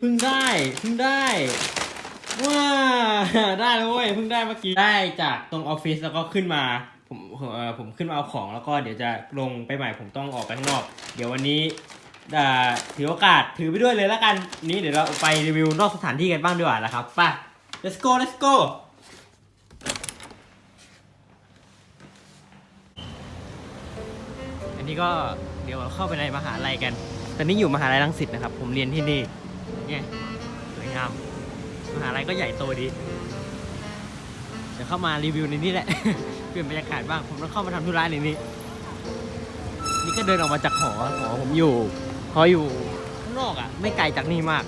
พิ่งได้เพิ่งได้ว้าได้แล้วเว้ยเพิ่งได้เมื่อกี้ได้จากตรงออฟฟิศแล้วก็ขึ้นมาผมเอ่อผมขึ้นมาเอาของแล้วก็เดี๋ยวจะลงไปใหม่ผมต้องออกไปข้างนอก เดี๋ยววันนี้อ่าถือโอกาสถือไปด้วยเลยแล้วกันนี้เดี๋ยวเราไปรีวิวนอกสถานที่กันบ้างดีกว่านะครับไป let's go let's go อันนี้ก็เดี๋ยวเราเข้าไปในมหาลัยกัน ตอนนี้อยู่มหาลัยรังสิตนะครับ ผมเรียนที่นี่ เนี่ยสวยงามมหาลัยก็ใหญ่โตดีเดี๋ยวเข้ามารีวิวในนี้แหละ เปลี่ยนบรรยากาศบ้างผมต้องเข้ามาทำธุระในนี้ นี่ก็เดินออกมาจากหอหอผมอยู่หออยู่ข้างนอกอะ ไม่ไกลจากนี่มาก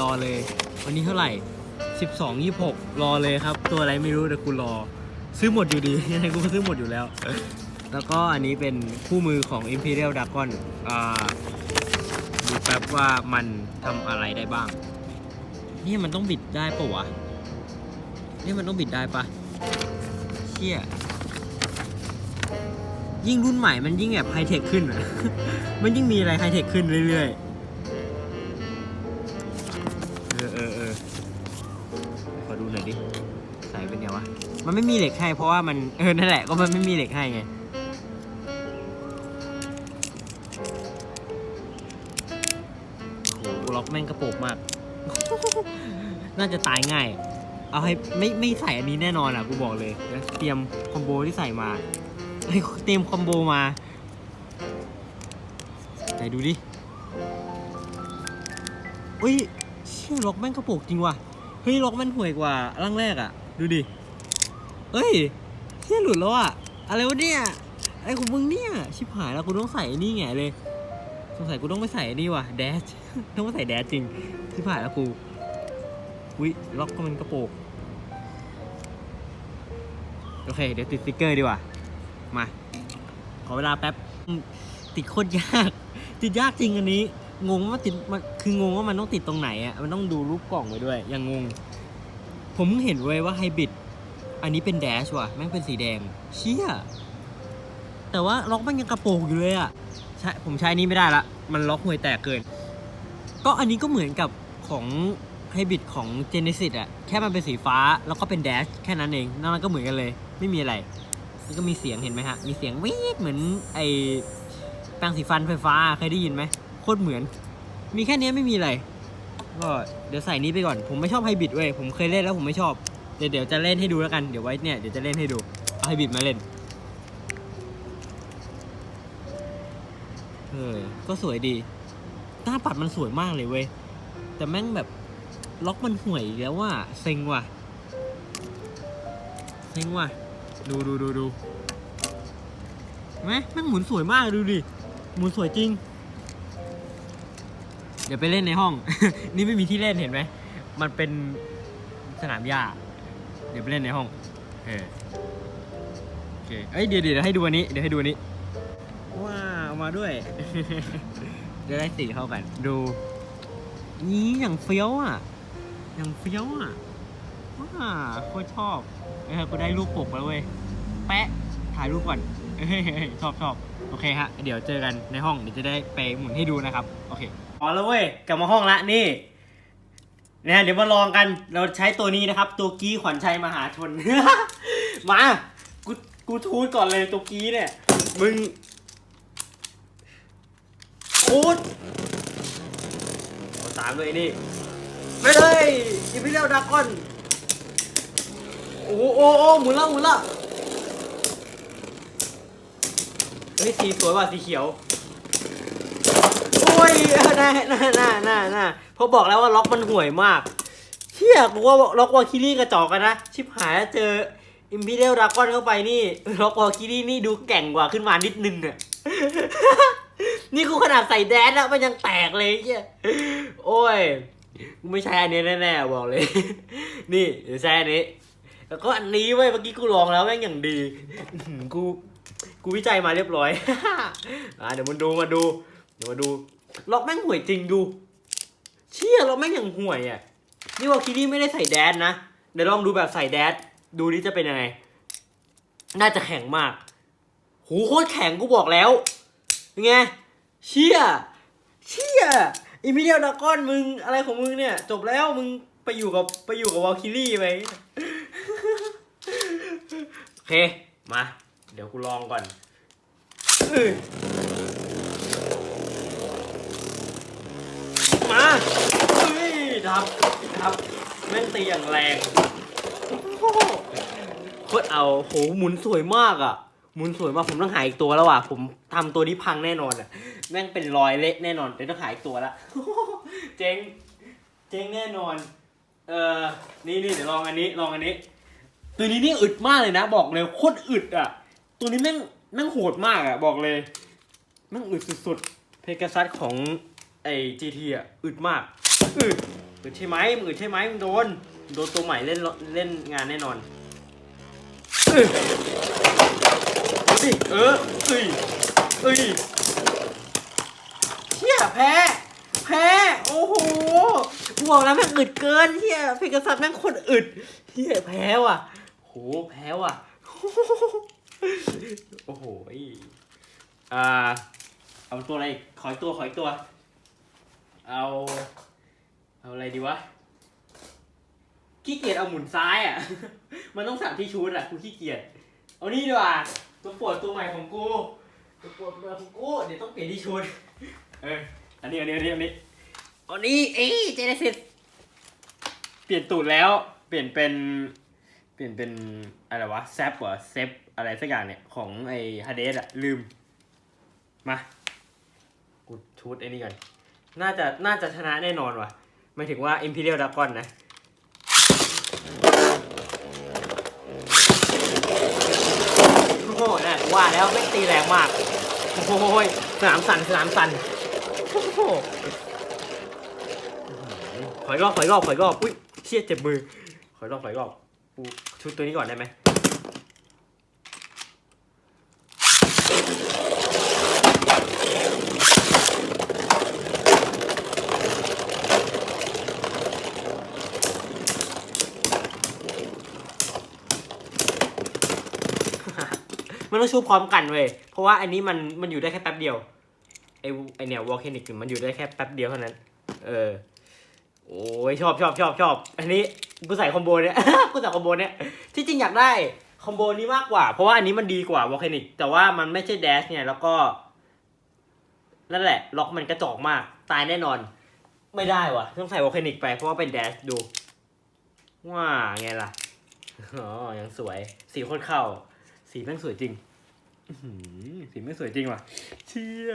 รอเลย วันนี้เท่าไหร่ 12 26 รอเลยครับ ตัวอะไรไม่รู้แต่กูรอ ซื้อหมดอยู่ดียังไงกูก็ซื้อหมดอยู่แล้ว แล้วก็อันนี้เป็นคู่มือของ Imperial Dragon อ่าดูแป๊บว่ามันทำอะไรได้บ้าง นี่มันต้องบิดได้ปะวะ นี่มันต้องบิดได้ปะเชี่ยยิ่งรุ่นใหม่มันยิ่งแบบไฮเทคขึ้นอะมันยิ่งมีอะไรไฮเทคขึ้นเรื่อยๆ ขอดูหน่อยดิ ใส่เป็นไงวะ มันไม่มีเหล็กให้เพราะว่ามัน เออ นั่นแหละ ก็มันไม่มีเหล็กให้ไง โอ้โหล็อกแม่งกระโปกมาก น่าจะตายง่าย เอาให้ไม่ไม่ใส่อันนี้แน่นอนอะ กูบอกเลย เตรียมคอมโบที่ใส่มาเตรียมคอมโบมาไหนดูดิ อุ้ยเชี่ยล็อกแม่งกระโปกจริงว่ะ ฮ้ยล็อกม่งห่วยกว่าร่างแรกอะ ดูดิ เอ้ยเชี่ยหลุดแล้วอะ อะไรวะเนี่ย ไอะไรของมึงเนี่ย ชิบหายแล้วกูต้องใส่นี่ไงเลย สงสัยกูต้องไปใส่นี่ว่ะแดช ต้องไปใส่แดชจริง ชิบหายแล้วกูอุ้ยล็อกก็มันกระโปกโอเค เดี๋ยวติดสติ๊กเกอร์ดีกว่า มา ขอเวลาแป๊บ ติดโคตรยาก ติดยากจริงอันนี้ งงว่าติดมันคืองงว่ามันต้องติดตรงไหนอะมันต้องดูรูปกล่องไว้ด้วย ยังงง ผมเพิ่งเห็นเว้ยว่าไฮบริดอันนี้เป็นแดชว่ะแม่งเป็นสีแดง เชี่ยแต่ว่าล็อกมันยังกระโปรงอยู่เลยอะใช่ผมใช้อันนี้ไม่ได้ละ มันล็อกห่วยแตกเกิน ก็อันนี้ก็เหมือนกับของไฮบริดของ Genesis อะแค่มันเป็นสีฟ้าแล้วก็เป็นแดชแค่นั้นเองนอกนั้นก็เหมือนกันเลย ไม่มีอะไรนี่ก็มีเสียงเห็นไหมฮะ มีเสียงวีดเหมือนไอแปรงสีฟันไฟฟ้าเคยได้ยินไหม ตรเหมือน มีแค่นี้ไม่มีอะไร ก็เดี๋ยวใส่นี้ไปก่อน ผมไม่ชอบไฮบริดเว้ย ผมเคยเล่นแล้วผมไม่ชอบ เดี๋ยวเดี๋ยวจะเล่นให้ดูแล้วกัน เดี๋ยวไว้เนี่ยเดี๋ยวจะเล่นให้ดู เอาไฮบริดมาเล่น เออ ก็สวยดี หน้าปัดมันสวยมากเลยเว้ย แต่แม่งแบบล็อกมันห่วยแล้วว่าเซ็งว่ะ เซ็งว่ะ ดูดูดูดูไหมแม่งหมุนสวยมากดูดิ หมุนสวยจริง เดี๋ยวไปเล่นในห้อง นี่ไม่มีที่เล่นเห็นไหม มันเป็นสนามหญ้า เดี๋ยวไปเล่นในห้องเออโอเคเอ้ยเดี๋ยวเดี๋ยวให้ดูอันนี้ เดี๋ยวให้ดูอันนี้ ว้าวมาด้วยเดี๋ยวได้สีเข้ากัน ดู นี่อย่างเฟี้ยวอะ อย่างเฟี้ยวอะ ว้าโคตรชอบเออกูได้รูปปกแล้วเว้ย แปะ ถ่ายรูปก่อนชอบชอบโอเคฮะ เดี๋ยวเจอกันในห้อง เดี๋ยวจะได้ไปหมุนให้ดูนะครับ โอเค อ๋อแล้วเว้ยกลับมาห้องละนี่นะเดี๋ยวมาลองกันเราใช้ตัวนี้นะครับ ตัวกี้ขวัญชัยมหาชน มากูกูทูดก่อนเลยตัวกี้เนี่ย มึงทูดเอาตามด้วยนี่ไปเลยอีพิเรียลดากอนโอ้โหโอ้หมุนละหมุนละเฮ้ยสีสวยว่ะสีเขียว ยน่าน่าน่าน่าน่าเพราะบอกแล้วว่าล็อกมันห่วยมากเชี่ยกูว่าล็อกวาคิรี่กระจอกกันนะ ชิบหายแล้วเจออิมพีเรียลดากอนเข้าไปนี่ล็อกวาคิรี่นี่ดูแก่งกว่าขึ้นมานิดนึงอะนี่กูขนาดใส่แดนแล้วมันยังแตกเลยเชี่ยโอ้ยกูไม่ใช้อันนี้แน่ๆบอกเลย นี่เดี๋ยวใช้อันนี้ แล้วก็อันนี้เว้ยเมื่อกี้กูลองแล้วแม่งอย่างดีกูกูวิจัยมาเรียบร้อยอ่าเดี๋ยวมันดูมาดู เดี๋ยวมาดู ล็อกแม่งห่วยจริงดู เชี่ยล็อกแม่งอย่างห่วยอะ นี่ว่าคิรี่ไม่ได้ใส่แดนนะ เดี๋ยวลองดูแบบใส่แดนดูนี่จะเป็นยังไง น่าจะแข็งมาก หูโคตรแข็งกูบอกแล้วไง เชี่ย เชี่ยอิมิเดียลดากอนมึงอะไรของมึงเนี่ย จบแล้วมึงไปอยู่กับไปอยู่กับวอลคิรี่ไปโอเค มา เดี๋ยวกูลองก่อนอื้อ มาเฮ้ยทับทับแม่งตีอย่างแรงโอ้โหโคตรเอาโหหมุนสวยมากอะ หมุนสวยมากผมต้องหายอีกตัวแล้วว่ะ ผมทำตัวนี้พังแน่นอนอะ แม่งเป็นรอยเละแน่นอนเดี๋ยวต้องหายอีกตัวละเจ๊งเจ๊งแน่นอน เออนี่นี่เดี๋ยวลองอันนี้ลองอันนี้ ตัวนี้นี่อึดมากเลยนะ บอกเลยโคตรอึดอะ ตัวนี้แม่งแม่งโหดมากอะ บอกเลยแม่งอึดสุดๆเพก a ซัสของ ไอ้ GT อะอึดมากอึดอึดใช่ไหมมึงอึดใช่ไหมมึงโดนโดนตัวใหม่เล่นเล่นงานแน่นอนอึดดูดิเออเอ้ยเอ้ยเชี่ยแพ้แพ้โอ้โหบอกแล้วแม่งอึดเกินเฮียเพก a ซัสแม่งคตรอึดเฮียแพ้ว่ะโหแพ้ว่ะโอ้โหอีอ่าเอาตัวอะไรอีกขออีกตัวขออีกตัว เอา เอาอะไรดีวะ ขี้เกียจเอาหมุนซ้ายอะ มันต้องสั่งที่ชูดอะกูขี้เกียจ เอานี่ดีกว่า ตัวปวดตัวใหม่ของกูตัวปวดตัวของกู เดี๋ยวต้องเปลี่ยนที่ชูดเออ อันนี้อันนี้อันนี้อันนี้อันนี้เอ้ยเจเนซิสเปลี่ยนตูดแล้ว เปลี่ยนเป็น เปลี่ยนเป็นอะไรวะแซปเหรอเซฟอะไรสักอย่างเนี่ยของไอ้ฮาเดสอะลืม มา กูชูดไอ้นี่ก่อน น่าจะน่าจะชนะแน่นอนว่ะหมายถึงว่า Imperial Dragon นะ โอ้โหน่ะว่าแล้วไม่ตีแรงมาก โอ้โหยสนามสั่นสนามสั่นโอ้โหขออีกรอบขออีกรอบขออีกรอบอุ้ยเชี่ยเจ็บมือขออีกรอบขออีกรอบกูชุดตัวนี้ก่อนได้ไหม มันต้องชุบพร้อมกันเว้ย เพราะว่าอันนี้มันมันอยู่ได้แค่แป๊บเดียว ไอไอเนี่ยวอลเคนิกมันอยู่ได้แค่แป๊บเดียวเท่านั้น เออ โอ้ยชอบชอบชอบชอบ อันนี้กูใส่คอมโบเนี้ยกูใส่คอมโบเนี้ยที่จริงอยากได้คอมโบนี้มากกว่า เพราะว่าอันนี้มันดีกว่าวอลเคนิก แต่ว่ามันไม่ใช่แดชเนี่ย แล้วก็ นั่นแหละ ล็อกมันกระจอกมาก ตายแน่นอน ไม่ได้วะต้องใส่วอลเคนิกไป เพราะว่าเป็นแดชดู ว่าไงล่ะ อ๋อ ยังสวย สีโคตรเข้า สีแม่งสวยจริง สีแม่สวยจริงว่ะ เชี่ย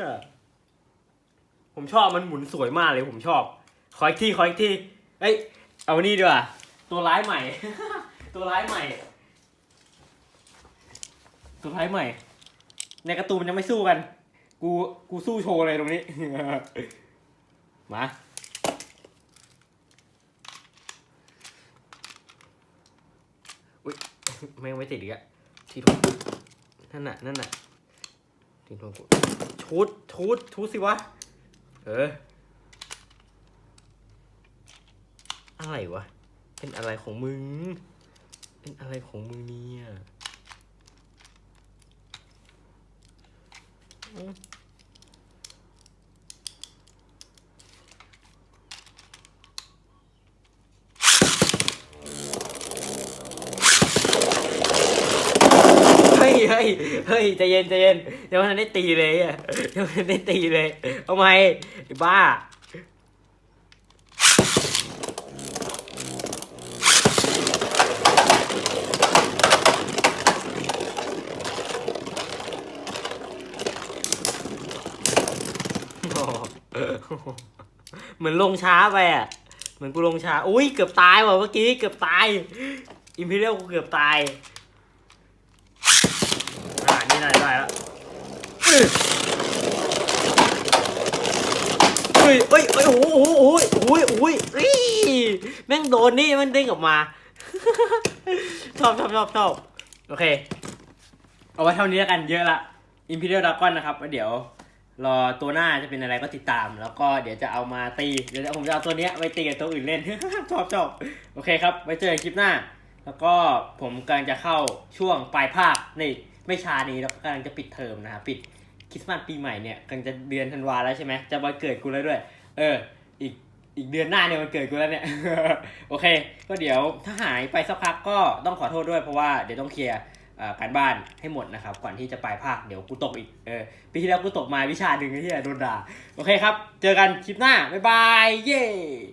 ผมชอบมันหมุนสวยมากเลยผมชอบ ขออีกทีขออีกทีเอ้ย เอานี่ดีกว่า ตัวร้ายใหม่ ตัวร้ายใหม่ ตัวร้ายใหม่ ในกร์ตูนมันยังไม่สู้กัน กู กูสู้โชว์เลยตรงนี้ มาแม่งไม่ติดอีกอะทีทงกุด นั่นน่ะ นั่นน่ะทิ้งทองกูชุดชุดชุดสิวะ เออ อะไรวะ เป็นอะไรของมึง เป็นอะไรของมึงเนี่ยอืมเฮ้ย เฮ้ยใจเย็นใจเย็นเดี๋ยวมันได้ตีเลยอะเดี๋ยวมันได้ตีเลยเอาไหมบ้าเหมือนลงช้าไปอะ เหมือนกูลงช้า อุ้ยเกือบตายว่ะเมื่อกี้เกือบตาย อิมพีเรียลกูเกือบตาย อ่านี่นายได้แล้วเฮ้ยเฮ้ยเฮ้ยโอ้โหโอ้โหโอ้ยโอ้ยโอ้ยแม่งโดนนี่มันเด้งออกมาชอบชอบชอบชอบโอเค เอาไว้เท่านี้แล้วกันเยอะละ Imperial Dragon นะครับเดี๋ยวรอตัวหน้าจะเป็นอะไรก็ติดตาม แล้วก็เดี๋ยวจะเอามาตีเดี๋ยวผมจะเอาตัวเนี้ยไปตีกับตัวอื่นเล่น ชอบชอบโอเคครับไว้เจอกันคลิปหน้า แล้วก็ผมกำลังจะเข้าช่วงปลายภาคนี่ ไม่ช้านี้แล้วกำลังจะปิดเทอมนะครับปิดคริสต์มาสปีใหม่เนี่ยกำลังจะเดือนธันวาแล้วใช่ไหมจะวันเกิดกูแล้วด้วย เออ อีกอีกเดือนหน้าเนี่ยมันเกิดกูแล้วเนี่ย โอเค ก็เดี๋ยวถ้าหายไปสักพักก็ต้องขอโทษด้วยเพราะว่าเดี๋ยวต้องเคลียร์การบ้านให้หมดนะครับก่อนที่จะปลายภาคเดี๋ยวกูตกอีกเออปีที่แล้วกูตกมาวิชาหนึ่งที่โดนด่าโอเคครับ เจอกันคลิปหน้าบ๊ายบายเย้